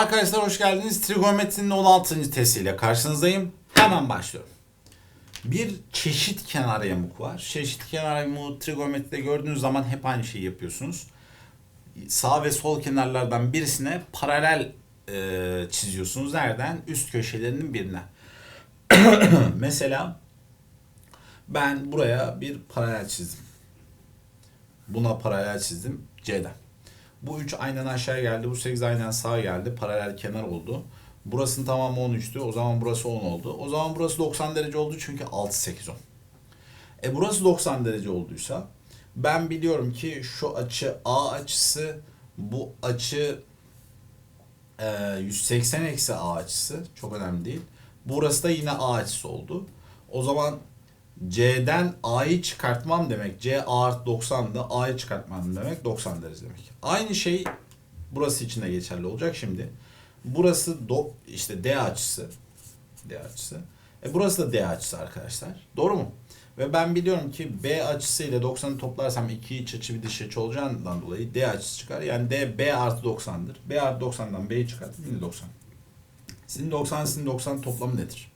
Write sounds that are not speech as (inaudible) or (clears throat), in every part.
Arkadaşlar hoş geldiniz. Trigonometrinin 16. testiyle karşınızdayım. Hemen başlıyorum. Bir çeşit kenar yamuk var. Çeşit kenar yamuğu trigonometride gördüğünüz zaman hep aynı şeyi yapıyorsunuz. Sağ ve sol kenarlardan birisine paralel e, çiziyorsunuz. Nereden? Üst köşelerinin birine. (clears throat) Mesela ben buraya bir paralel çizdim. Buna paralel çizdim. C'den. Bu 3 aynen aşağı geldi. Bu 8 aynen sağa geldi. Paralel kenar oldu. Burasının tamamı 13'tü. O zaman burası 10 oldu. O zaman burası 90 derece oldu çünkü 6 8 10. E burası 90 derece olduysa ben biliyorum ki şu açı A açısı bu açı e, 180 eksi A açısı çok önemli değil. Burası da yine A açısı oldu. O zaman C'den A'yı çıkartmam demek. C A artı 90 da A'yı çıkartmam demek 90 derece demek. Aynı şey burası için de geçerli olacak şimdi. Burası do, işte D açısı. D açısı. E burası da D açısı arkadaşlar. Doğru mu? Ve ben biliyorum ki B açısı ile 90'ı toplarsam iki iç açı bir dış açı olacağından dolayı D açısı çıkar. Yani D B artı 90'dır. B artı 90'dan B'yi çıkartır yine 90. Sizin 90 sizin 90 toplamı nedir?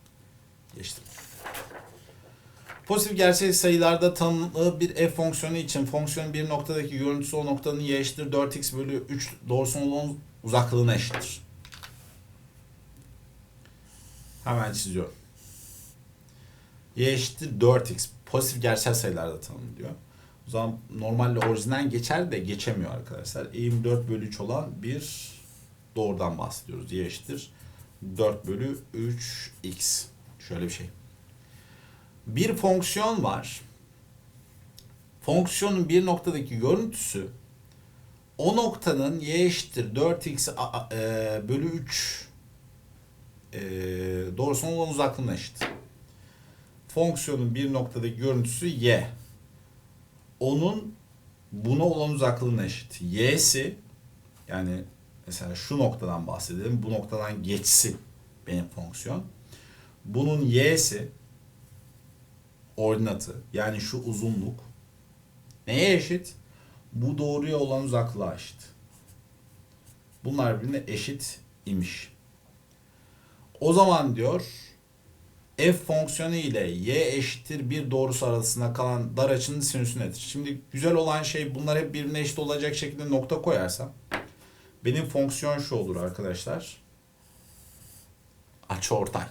Geçtim. Pozitif gerçek sayılarda tanımlı bir f fonksiyonu için fonksiyonun bir noktadaki görüntüsü o noktanın y eşittir 4x bölü 3 doğrusunun uzaklığına eşittir. Hemen çiziyorum. y eşittir 4x. Pozitif gerçel sayılarda tanımlı diyor. O zaman normalde orijinal geçer de geçemiyor arkadaşlar. Eğim 4 bölü 3 olan bir doğrudan bahsediyoruz. y eşittir 4 bölü 3x. Şöyle bir şey bir fonksiyon var. Fonksiyonun bir noktadaki görüntüsü o noktanın y eşittir 4x a- a- e, bölü 3 e, doğrusunun olan uzaklığına eşit. Fonksiyonun bir noktadaki görüntüsü y. Onun buna olan uzaklığına eşit. y'si yani mesela şu noktadan bahsedelim. Bu noktadan geçsin benim fonksiyon. Bunun y'si ordinatı yani şu uzunluk neye eşit? Bu doğruya olan uzaklığa eşit. Bunlar birbirine eşit imiş. O zaman diyor f fonksiyonu ile y eşittir bir doğrusu arasında kalan dar açının sinüsü nedir? Şimdi güzel olan şey bunlar hep birbirine eşit olacak şekilde nokta koyarsam benim fonksiyon şu olur arkadaşlar. Açı ortay.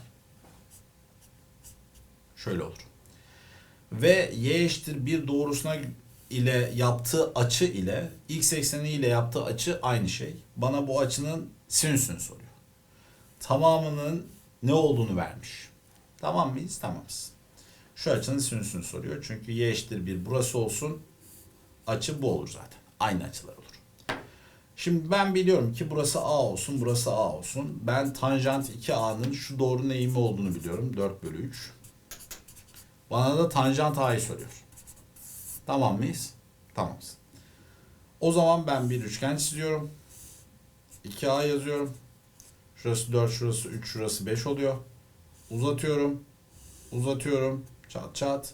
Şöyle olur ve y eşittir bir doğrusuna ile yaptığı açı ile x ekseni ile yaptığı açı aynı şey. Bana bu açının sinüsünü soruyor. Tamamının ne olduğunu vermiş. Tamam mıyız? Tamamız. Şu açının sinüsünü soruyor. Çünkü y eşittir bir burası olsun. Açı bu olur zaten. Aynı açılar olur. Şimdi ben biliyorum ki burası A olsun, burası A olsun. Ben tanjant 2A'nın şu doğrunun eğimi olduğunu biliyorum. 4 bölü 3. Bana da tanjant a'yı soruyor. Tamam mıyız? Tamamız. O zaman ben bir üçgen çiziyorum. 2a yazıyorum. Şurası 4, şurası 3, şurası 5 oluyor. Uzatıyorum. Uzatıyorum. Çat çat.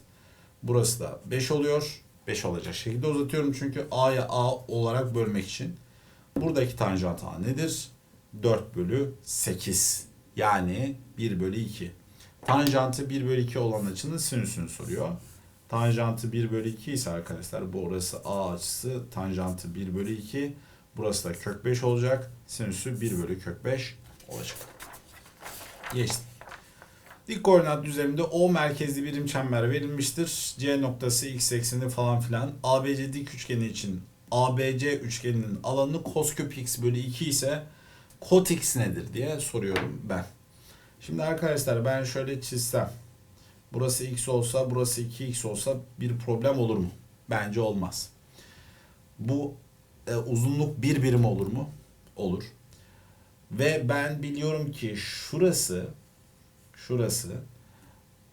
Burası da 5 oluyor. 5 olacak şekilde uzatıyorum çünkü a'ya a olarak bölmek için. Buradaki tanjant a nedir? 4 bölü 8. Yani 1 bölü 2. Tanjantı 1 bölü 2 olan açının sinüsünü soruyor. Tanjantı 1 bölü 2 ise arkadaşlar burası A açısı. Tanjantı 1 bölü 2. Burası da kök 5 olacak. Sinüsü 1 bölü kök 5 olacak. Geçtim. Dik koordinat düzleminde O merkezli birim çember verilmiştir. C noktası x ekseni falan filan. ABC dik üçgeni için ABC üçgeninin alanı cos x bölü 2 ise kot x nedir diye soruyorum ben. Şimdi arkadaşlar ben şöyle çizsem. Burası x olsa burası 2x olsa bir problem olur mu? Bence olmaz. Bu e, uzunluk bir birim olur mu? Olur. Ve ben biliyorum ki şurası şurası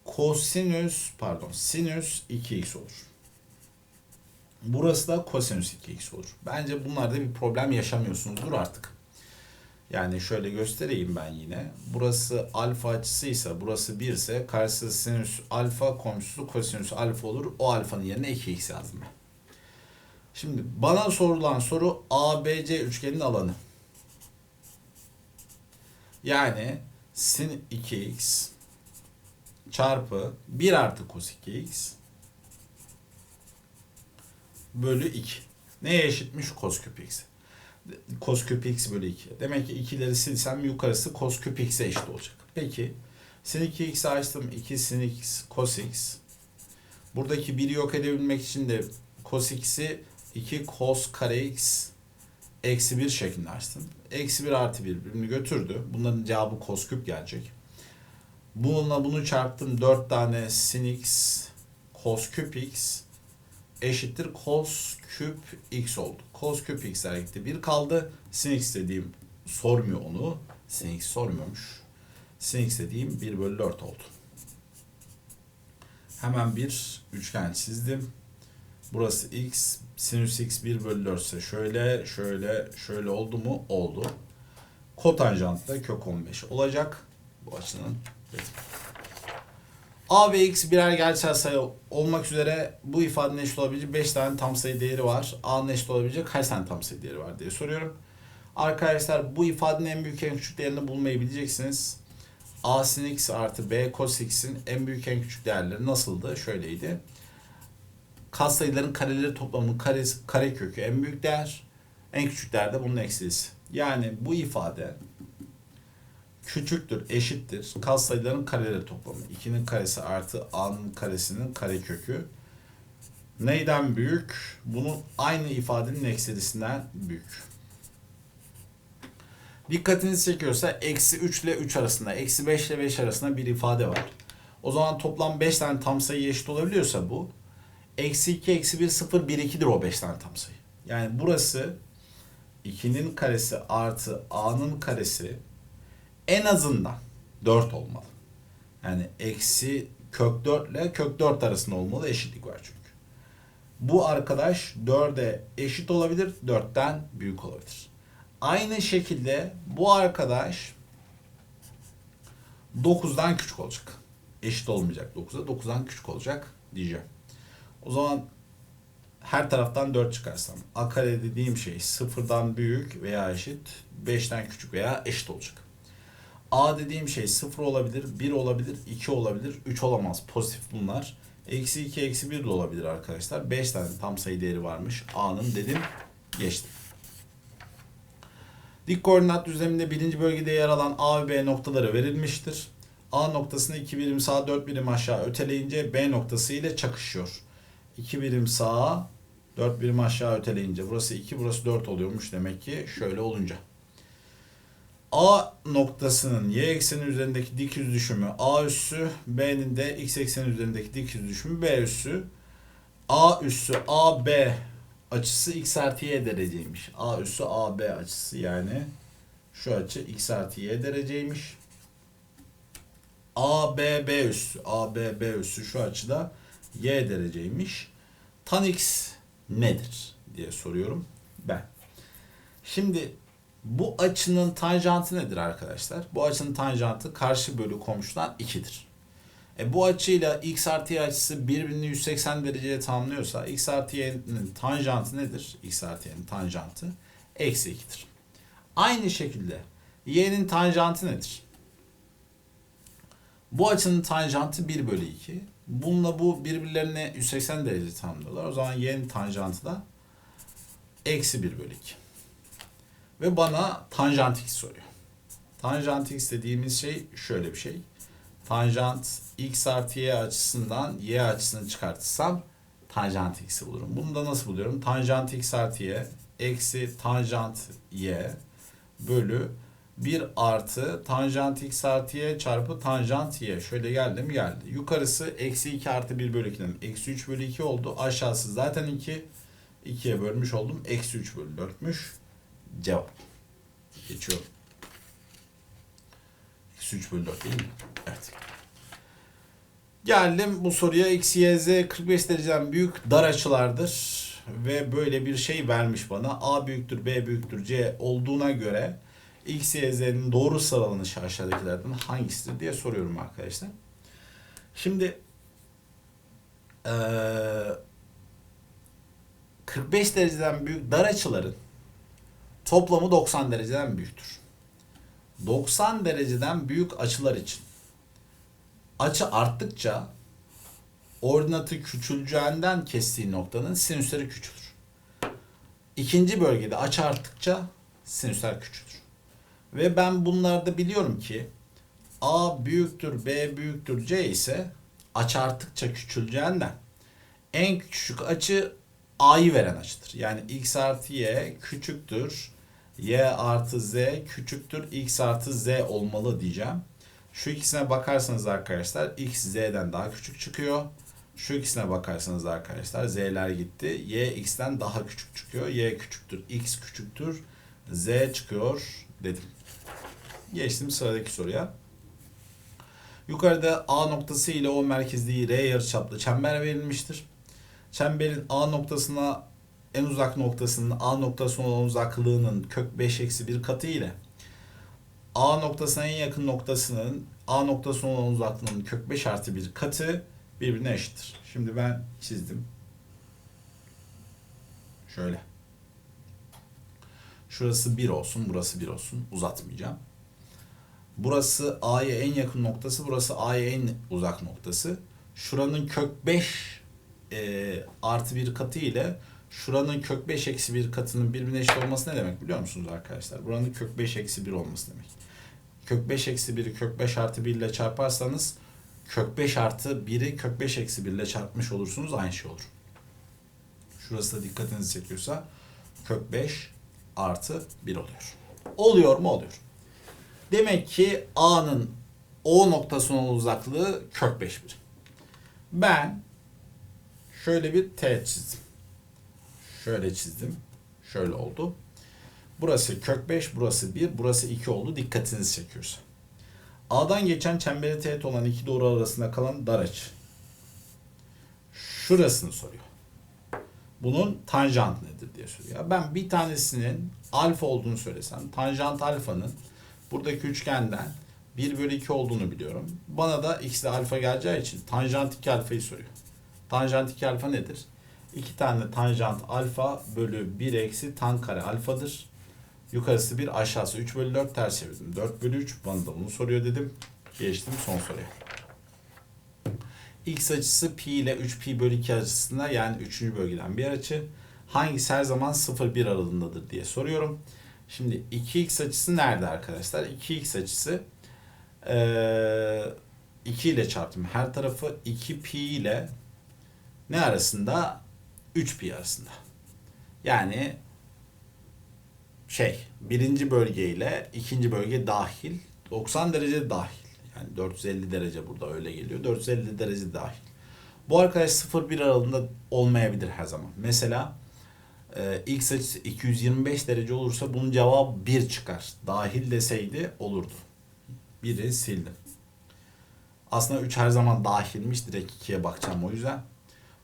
kosinüs pardon sinüs 2x olur. Burası da kosinüs 2x olur. Bence bunlarda bir problem yaşamıyorsunuzdur artık. Yani şöyle göstereyim ben yine. Burası alfa açısıysa burası 1 ise karşısı sinüs alfa komşusu kosinüs alfa olur. O alfanın yerine 2x yazdım ben. Şimdi bana sorulan soru ABC üçgenin alanı. Yani sin 2x çarpı 1 artı cos 2x bölü 2. Neye eşitmiş? Cos küp x. Cos küp x bölü 2. Demek ki ikileri silsem yukarısı cos küp x'e eşit olacak. Peki sin 2x açtım. 2 sin x cos x. Buradaki 1'i yok edebilmek için de cos x'i 2 cos kare x eksi 1 şeklinde açtım. Eksi 1 artı 1 birbirini götürdü. Bunların cevabı cos küp gelecek. Bununla bunu çarptım. 4 tane sin x cos küp x eşittir cos küp x oldu. Cos küp x'ler gitti. 1 kaldı. Sin x dediğim sormuyor onu. Sin x sormuyormuş. Sin x dediğim 1 bölü 4 oldu. Hemen bir üçgen çizdim. Burası x, sinüs x 1 bölü 4 ise şöyle, şöyle, şöyle oldu mu? Oldu. Kotanjant da kök 15 olacak. Bu açının. A ve X birer gerçel sayı olmak üzere bu ifadenin eşit olabilecek 5 tane tam sayı değeri var. A'nın eşit olabilecek kaç tane tam sayı değeri var diye soruyorum. Arkadaşlar bu ifadenin en büyük en küçük değerini bulmayı bileceksiniz. A sin x artı B cos x'in en büyük en küçük değerleri nasıldı? Şöyleydi. Katsayıların kareleri toplamının karesi, kare kökü en büyük değer. En küçük değer de bunun eksilisi. Yani bu ifade küçüktür, eşittir. Katsayıların kareleri toplamı. 2'nin karesi artı a'nın karesinin kare kökü. Neyden büyük? Bunun aynı ifadenin eksilisinden büyük. Dikkatinizi çekiyorsa eksi 3 ile 3 arasında, eksi 5 ile 5 arasında bir ifade var. O zaman toplam 5 tane tam sayı eşit olabiliyorsa bu. Eksi 2, eksi 1, 0, 1, 2'dir o 5 tane tam sayı. Yani burası 2'nin karesi artı a'nın karesi en azından 4 olmalı. Yani eksi kök 4 ile kök 4 arasında olmalı eşitlik var çünkü. Bu arkadaş 4'e eşit olabilir, 4'ten büyük olabilir. Aynı şekilde bu arkadaş 9'dan küçük olacak. Eşit olmayacak 9'a. 9'dan küçük olacak diyeceğim. O zaman her taraftan 4 çıkarsam a kare dediğim şey 0'dan büyük veya eşit, 5'ten küçük veya eşit olacak. A dediğim şey 0 olabilir, 1 olabilir, 2 olabilir, 3 olamaz. Pozitif bunlar. Eksi 2, eksi 1 de olabilir arkadaşlar. 5 tane tam sayı değeri varmış. A'nın dedim, geçtim. Dik koordinat düzleminde birinci bölgede yer alan A ve B noktaları verilmiştir. A noktasını 2 birim sağa 4 birim aşağı öteleyince B noktası ile çakışıyor. 2 birim sağa 4 birim aşağı öteleyince burası 2 burası 4 oluyormuş demek ki şöyle olunca. A noktasının y ekseni üzerindeki dik yüz düşümü A üssü, B'nin de x ekseni üzerindeki dik yüz düşümü B üssü. A üssü AB açısı x artı y dereceymiş. A üssü AB açısı yani şu açı x artı y dereceymiş. ABB üssü, ABB üssü şu açıda y dereceymiş. Tan x nedir diye soruyorum ben. Şimdi bu açının tanjantı nedir arkadaşlar? Bu açının tanjantı karşı bölü komşudan 2'dir. E bu açıyla x artı y açısı birbirini 180 dereceye tamamlıyorsa x artı y'nin tanjantı nedir? x artı y'nin tanjantı eksi 2'dir. Aynı şekilde y'nin tanjantı nedir? Bu açının tanjantı 1 bölü 2. Bununla bu birbirlerine 180 derece tamamlıyorlar. O zaman y'nin tanjantı da eksi 1 bölü 2. Ve bana tanjant x soruyor. Tanjant x dediğimiz şey şöyle bir şey. Tanjant x artı y açısından y açısını çıkartırsam tanjant x'i bulurum. Bunu da nasıl buluyorum? Tanjant x artı y eksi tanjant y bölü 1 artı tanjant x artı y çarpı tanjant y. Şöyle geldi mi geldi. Yukarısı eksi 2 artı 1 bölü 2'den eksi 3 bölü 2 oldu. Aşağısı zaten 2. 2'ye bölmüş oldum. Eksi 3 bölü 4'müş. Cevap. Geçiyorum. Eksi 3 bölü 4 değil mi? Evet. Geldim bu soruya x, y, z 45 dereceden büyük dar açılardır. Ve böyle bir şey vermiş bana. A büyüktür, B büyüktür, C olduğuna göre x, y, z'nin doğru sıralanışı aşağıdakilerden hangisidir diye soruyorum arkadaşlar. Şimdi ee, 45 dereceden büyük dar açıların toplamı 90 dereceden büyüktür. 90 dereceden büyük açılar için açı arttıkça ordinatı küçüleceğinden kestiği noktanın sinüsleri küçülür. İkinci bölgede açı arttıkça sinüsler küçülür. Ve ben bunlarda biliyorum ki A büyüktür, B büyüktür, C ise açı arttıkça küçüleceğinden en küçük açı A'yı veren açıdır. Yani x artı y küçüktür, y artı z küçüktür, x artı z olmalı diyeceğim. Şu ikisine bakarsanız arkadaşlar x z'den daha küçük çıkıyor. Şu ikisine bakarsanız arkadaşlar z'ler gitti. y x'ten daha küçük çıkıyor. y küçüktür, x küçüktür, z çıkıyor dedim. Geçtim sıradaki soruya. Yukarıda A noktası ile O merkezli R yarıçaplı çember verilmiştir. Çemberin A noktasına en uzak noktasının A noktasına olan uzaklığının kök 5 eksi 1 katı ile A noktasına en yakın noktasının A noktasına olan uzaklığının kök 5 artı 1 katı birbirine eşittir. Şimdi ben çizdim. Şöyle. Şurası 1 olsun, burası 1 olsun. Uzatmayacağım. Burası A'ya en yakın noktası, burası A'ya en uzak noktası. Şuranın kök 5 e, artı 1 katı ile şuranın kök 5 eksi 1 katının birbirine eşit olması ne demek biliyor musunuz arkadaşlar? Buranın kök 5 eksi 1 olması demek. Kök 5 eksi 1'i kök 5 artı 1 ile çarparsanız kök 5 artı 1'i kök 5 eksi 1 ile çarpmış olursunuz aynı şey olur. Şurası da dikkatinizi çekiyorsa kök 5 artı 1 oluyor. Oluyor mu? Oluyor. Demek ki A'nın O noktasına uzaklığı kök 5 bir. Ben şöyle bir teğet çizdim. Şöyle çizdim. Şöyle oldu. Burası kök 5, burası 1, burası 2 oldu. Dikkatinizi çekiyorsa. A'dan geçen çembere teğet olan iki doğru arasında kalan dar açı. Şurasını soruyor. Bunun tanjant nedir diye soruyor. Ben bir tanesinin alfa olduğunu söylesem, tanjant alfanın buradaki üçgenden 1 bölü 2 olduğunu biliyorum. Bana da x de alfa geleceği için tanjant 2 alfayı soruyor. Tanjant 2 alfa nedir? 2 tane tanjant alfa bölü 1 eksi tan kare alfadır. Yukarısı 1 aşağısı 3 bölü 4 ters çevirdim. 4 bölü 3 bana da bunu soruyor dedim. Geçtim son soruya. X açısı pi ile 3 pi bölü 2 arasında yani 3. bölgeden bir açı. Hangisi her zaman 0-1 aralığındadır diye soruyorum. Şimdi 2x açısı nerede arkadaşlar? 2x açısı ee, 2 ile çarptım. Her tarafı 2 pi ile ne arasında? 3 pi arasında. Yani şey birinci bölge ile ikinci bölge dahil 90 derece dahil. Yani 450 derece burada öyle geliyor. 450 derece dahil. Bu arkadaş 0-1 aralığında olmayabilir her zaman. Mesela e, x açısı 225 derece olursa bunun cevabı 1 çıkar. Dahil deseydi olurdu. 1'i sildim. Aslında 3 her zaman dahilmiş. Direkt 2'ye bakacağım o yüzden.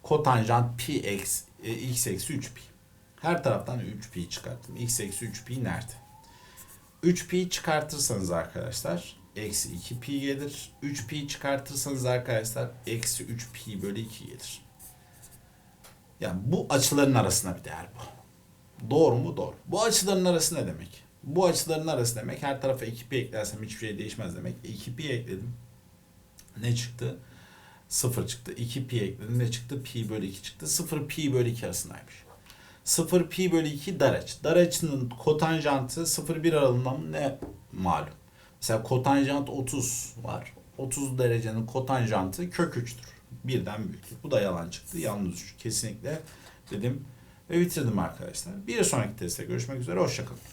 Kotanjant pi eksi, e, x eksi 3 pi. Her taraftan 3 pi çıkarttım. x eksi 3 pi nerede? 3 pi çıkartırsanız arkadaşlar eksi 2 pi gelir. 3 pi çıkartırsanız arkadaşlar eksi 3 pi bölü 2 gelir. Yani bu açıların arasında bir değer bu. Doğru mu? Doğru. Bu açıların arası ne demek? Bu açıların arası demek her tarafa 2 pi eklersem hiçbir şey değişmez demek. 2 pi ekledim. Ne çıktı? 0 çıktı. 2 pi ekledim. Ne çıktı? Pi bölü 2 çıktı. 0 pi bölü 2 arasındaymış. 0 pi bölü 2 dar açı. Dar açının kotanjantı 0-1 aralığından ne malum? Mesela kotanjant 30 var. 30 derecenin kotanjantı kök 3'tür. Birden büyüktür. Bu da yalan çıktı. Yalnız kesinlikle dedim ve bitirdim arkadaşlar. Bir sonraki testte görüşmek üzere. Hoşçakalın.